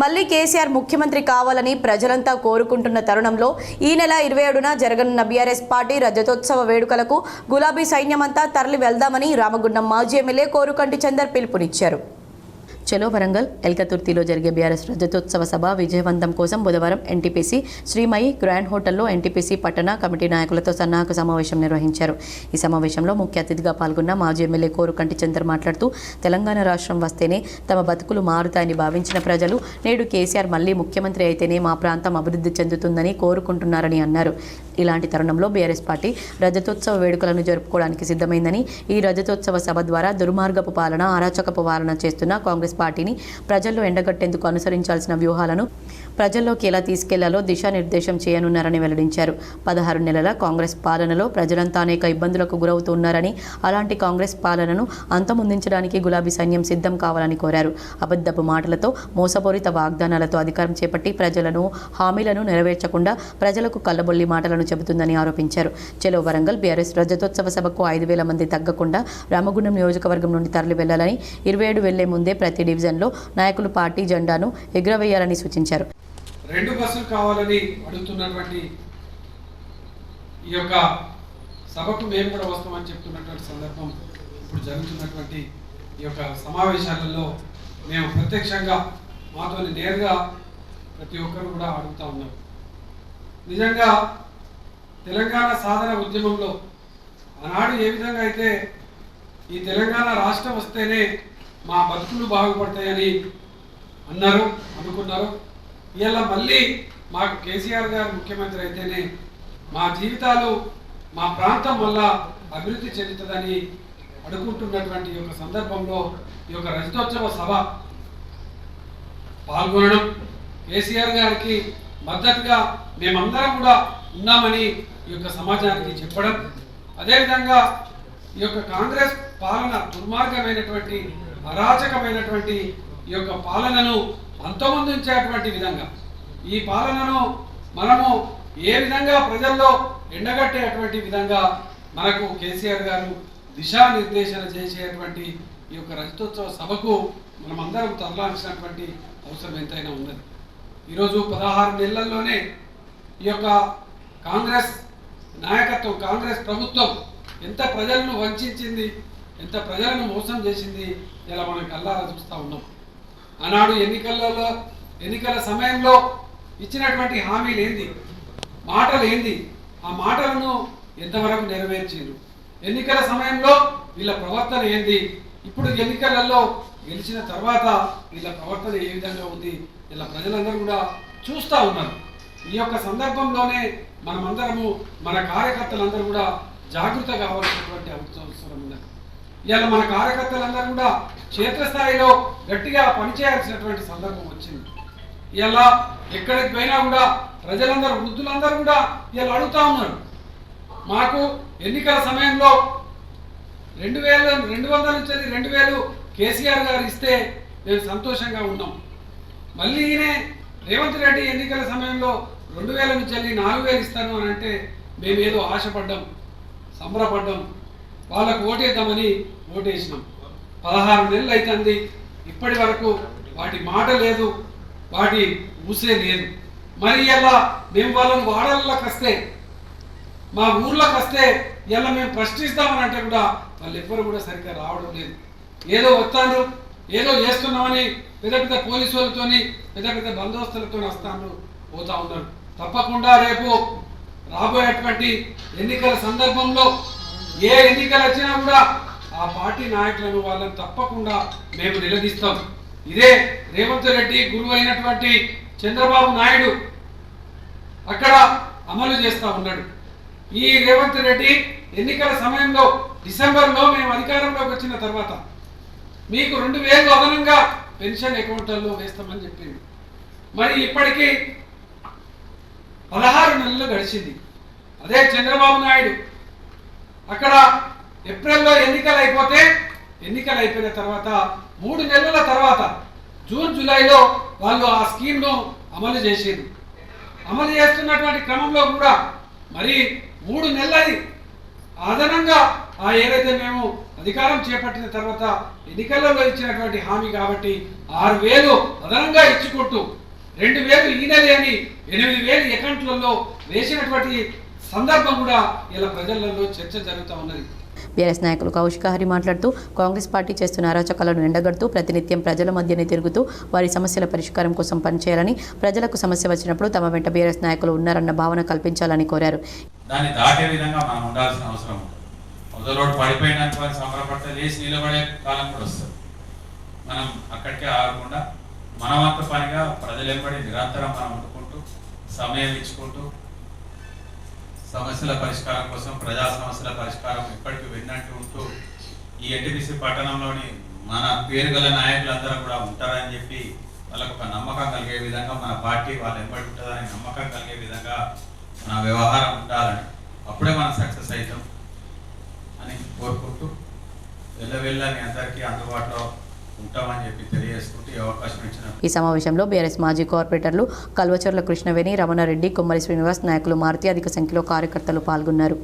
మళ్ళీ కేసీఆర్ ముఖ్యమంత్రి కావాలని ప్రజలంతా కోరుకుంటున్న తరుణంలో ఈ నెల ఇరవై ఏడున జరగనున్న బీఆర్ఎస్ పార్టీ రజతోత్సవ వేడుకలకు గులాబీ సైన్యమంతా తరలి వెళ్దామని రామగుండం మాజీ ఎమ్మెల్యే కోరుకంటి చందర్ పిలుపునిచ్చారు. చలో వరంగల్ ఎల్కతుర్తిలో జరిగే బీఆర్ఎస్ రజతోత్సవ సభ విజయవంతం కోసం బుధవారం ఎన్టీపీసీ శ్రీమయి గ్రాండ్ హోటల్లో ఎన్టీపీసీ పట్టణ కమిటీ నాయకులతో సన్నాహక సమావేశం నిర్వహించారు. ఈ సమావేశంలో ముఖ్య అతిథిగా పాల్గొన్న మాజీ ఎమ్మెల్యే కోరుకంటి చంద్ర మాట్లాడుతూ తెలంగాణ రాష్ట్రం వస్తేనే తమ బతుకులు మారుతాయని భావించిన ప్రజలు నేడు కేసీఆర్ మళ్ళీ ముఖ్యమంత్రి అయితేనే మా ప్రాంతం అభివృద్ధి చెందుతుందని కోరుకుంటున్నారని అన్నారు. ఇలాంటి తరుణంలో బీఆర్ఎస్ పార్టీ రజతోత్సవ వేడుకలను జరుపుకోవడానికి సిద్ధమైందని ఈ రజతోత్సవ సభ ద్వారా దుర్మార్గపు పాలన అరాచకపు పాలన చేస్తున్న కాంగ్రెస్ పార్టీని ప్రజల్లో ఎండగట్టేందుకు అనుసరించాల్సిన వ్యూహాలను ప్రజల్లోకి ఎలా తీసుకెళ్ళాలో దిశానిర్దేశం చేయనున్నారని వెల్లడించారు. పదహారు నెలల కాంగ్రెస్ పాలనలో ప్రజలంతా అనేక ఇబ్బందులకు గురవుతున్నారని అలాంటి కాంగ్రెస్ పాలనను అంతమొందించడానికి గులాబీ సైన్యం సిద్ధం కావాలని కోరారు. అబద్ధపు మాటలతో మోసపూరిత వాగ్దానాలతో అధికారం చేపట్టి ప్రజలను హామీలను నెరవేర్చకుండా ప్రజలకు కల్లబొల్లి మాటలను చెబుతుందని ఆరోపించారు. చెలో వరంగల్ బీఆర్ఎస్ రజతోత్సవ సభకు ఐదు వేల మంది తగ్గకుండా రామగుండం నియోజకవర్గం నుండి తరలి వెళ్ళాలని ఇరవై ఏడు వెళ్ళే ముందే ప్రతి డివిజన్లో నాయకులు పార్టీ జెండాను ఎగురవేయాలని సూచించారు. రెండు బస్సులు కావాలని అడుగుతున్నటువంటి ఈ యొక్క సభకు మేము కూడా వస్తామని చెప్తున్నటువంటి సందర్భం ఇప్పుడు జరుగుతున్నటువంటి ఈ యొక్క సమావేశాలలో మేము ప్రత్యక్షంగా మాతో నేరుగా ప్రతి ఒక్కరు కూడా అడుగుతా ఉన్నారు నిజంగా తెలంగాణ సాధన ఉద్యమంలో ఆనాడు ఏ విధంగా అయితే ఈ తెలంగాణ రాష్ట్రం వస్తేనే మా బతుకులు బాగుపడతాయని అన్నారు అనుకున్నారు. ఇలా మళ్ళీ మాకు కేసీఆర్ గారు ముఖ్యమంత్రి అయితేనే మా జీవితాలు మా ప్రాంతం వల్ల అభివృద్ధి చెందుతుందని అడుగుంటున్నటువంటి ఈ యొక్క సందర్భంలో ఈ యొక్క రజతోత్సవ సభ పాల్గొనడం కేసీఆర్ గారికి మద్దతుగా మేమందరం కూడా ఉన్నామని ఈ యొక్క సమాజానికి చెప్పడం అదేవిధంగా ఈ యొక్క కాంగ్రెస్ పాలన దుర్మార్గమైనటువంటి అరాచకమైనటువంటి ఈ యొక్క పాలనను అంతమొందించేటువంటి విధంగా. ఈ పాలనను మనము ఏ విధంగా ప్రజల్లో ఎండగట్టేటువంటి విధంగా మనకు కేసీఆర్ గారు దిశానిర్దేశన చేసేటువంటి ఈ యొక్క రజతోత్సవ సభకు మనమందరం తరలాల్సినటువంటి అవసరం ఎంతైనా ఉన్నది. ఈరోజు పదహారు నెలల్లోనే ఈ యొక్క కాంగ్రెస్ నాయకత్వం కాంగ్రెస్ ప్రభుత్వం ఎంత ప్రజలను వంచింది ఎంత ప్రజలను మోసం చేసింది ఇలా మనం కల్లారా చూస్తూ ఉన్నాం. ఆనాడు ఎన్నికలలో ఎన్నికల సమయంలో ఇచ్చినటువంటి హామీలు ఏంది మాటలు ఏంది ఆ మాటలను ఎంతవరకు నెరవేర్చారు ఎన్నికల సమయంలో వీళ్ళ ప్రవర్తన ఏంది? ఇప్పుడు ఎన్నికలలో గెలిచిన తర్వాత వీళ్ళ ప్రవర్తన ఏ విధంగా ఉంది? ఇలా ప్రజలందరూ కూడా చూస్తూ ఉన్నారు. ఈ యొక్క సందర్భంలోనే మనమందరము మన కార్యకర్తలందరూ కూడా జాగ్రత్త కావాల్సినటువంటి అవసరం ఉన్నది. ఇలా మన కార్యకర్తలందరూ కూడా క్షేత్రస్థాయిలో గట్టిగా పనిచేయాల్సినటువంటి సందర్భం వచ్చింది. ఇలా ఎక్కడికి పోయినా కూడా ప్రజలందరూ వృద్ధులందరూ కూడా ఇలా అడుగుతా ఉన్నారు. మాకు ఎన్నికల సమయంలో రెండు వేల రెండు వందల నుంచి రెండు వేలు కేసీఆర్ గారు ఇస్తే మేము సంతోషంగా ఉన్నాం. మళ్ళీ ఈయనే రేవంత్ రెడ్డి ఎన్నికల సమయంలో రెండు వేల నుంచి నాలుగు వేలు ఇస్తాను అని అంటే మేము ఏదో ఆశపడ్డాం సంబరపడ్డాం. వాళ్ళకు ఓటేద్దామని ఓటేసినాం. పదహారు నెలలు అవుతుంది ఇప్పటి వరకు వాటి మాట లేదు వాటి ఊసే లేదు. మరి ఇలా మేము వాళ్ళని వాడల్లోకి వస్తే మా ఊర్లోకి వస్తే ఇలా మేము ప్రశ్నిస్తామని అంటే కూడా వాళ్ళు ఎవ్వరు కూడా సరిగ్గా రావడం లేదు. ఏదో వస్తాను ఏదో చేస్తున్నామని పెద్ద పెద్ద పోలీసు వాళ్ళతోని పెద్ద పెద్ద బందోబస్తులతో వస్తాను పోతా ఉన్నారు. తప్పకుండా రేపు రాబోయేటువంటి ఎన్నికల సందర్భంలో ఏ ఎన్నికలు వచ్చినా కూడా ఆ పార్టీ నాయకులను వాళ్ళని తప్పకుండా మేము నిలదీస్తాం. ఇదే రేవంత్ రెడ్డి గురువు అయినటువంటి చంద్రబాబు నాయుడు అక్కడ అమలు చేస్తా ఉన్నాడు. ఈ రేవంత్ రెడ్డి ఎన్నికల సమయంలో డిసెంబర్లో మేము అధికారంలోకి వచ్చిన తర్వాత మీకు రెండు వేలు అదనంగా పెన్షన్ అకౌంట్లలో వేస్తామని చెప్పింది. మరి ఇప్పటికీ పదహారు నెలలు గడిచింది. అదే చంద్రబాబు నాయుడు అక్కడ ఏప్రిల్లో ఎన్నికలు అయిపోతే ఎన్నికలు అయిపోయిన తర్వాత మూడు నెలల తర్వాత జూన్ జూలైలో వాళ్ళు ఆ స్కీమ్ను అమలు చేసేది అమలు చేస్తున్నటువంటి క్రమంలో కూడా మరి మూడు నెలలది అదనంగా ఆ ఏదైతే మేము అధికారం చేపట్టిన తర్వాత ఎన్నికలలో ఇచ్చినటువంటి హామీ కాబట్టి ఆరు వేలు అదనంగా ఇచ్చుకుంటూ రెండు వేలు ఈ నెల అని ఎనిమిది వేలు అకౌంట్లలో వేసినటువంటి సందర్భం కూడా ఇలా ప్రజలలో చర్చ జరుగుతూ ఉన్నది. బీఆర్ఎస్ నాయకులు కౌశిక హరి మాట్లాడుతూ కాంగ్రెస్ పార్టీ చేస్తున్న అరాచకాలను ఎండగడుతూ ప్రతినిత్యం ప్రజల మధ్యనే తిరుగుతూ వారి సమస్యల పరిష్కారం కోసం పనిచేయాలని ప్రజలకు సమస్య వచ్చినప్పుడు తమ వెంట బీఆర్ఎస్ నాయకులు ఉన్నారన్న భావన కల్పించాలని కోరారు. దాన్ని దాటే విధంగా మనం ఉండాల్సిన అవసరం ఉంది. మొదలోడు పడిపోయినంత వారు సంబరపడితే లేచి నిలబడే కాలం కూడా వస్తుంది. మనం అక్కడికే ఆగకుండా మనవంత పనిగా ప్రజలెంబడి నిరంతరం మనం వండుకుంటూ సమయం ఇచ్చుకుంటూ సమస్యల పరిష్కారం కోసం ప్రజా సమస్యల పరిష్కారం ఇప్పటికీ విన్నట్టు ఉంటూ ఈ ఎన్టీపీసీ పట్టణంలోని మన పేరు గల నాయకులందరూ కూడా ఉంటారని చెప్పి వాళ్ళకు ఒక నమ్మకం కలిగే విధంగా మన పార్టీ వాళ్ళు ఎంబడి ఉంటుందని నమ్మకం కలిగే విధంగా మన వ్యవహారం ఉండాలని అప్పుడే మనం సక్సెస్ అవుతాం అని కోరుకుంటూ వెళ్ళవెళ్ళ మీ అందరికీ అందుబాటులో ఉంటామని చెప్పి తెలియజేసుకుంటూ ఈ అవకాశం ఇచ్చిన ఈ సమావేశంలో బీఆర్ఎస్ మాజీ కార్పొరేటర్లు కల్వచర్ల కృష్ణవేణి రమణారెడ్డి కుమ్మరి శ్రీనివాస్ నాయకులు మారుతి అధిక సంఖ్యలో కార్యకర్తలు పాల్గొన్నారు.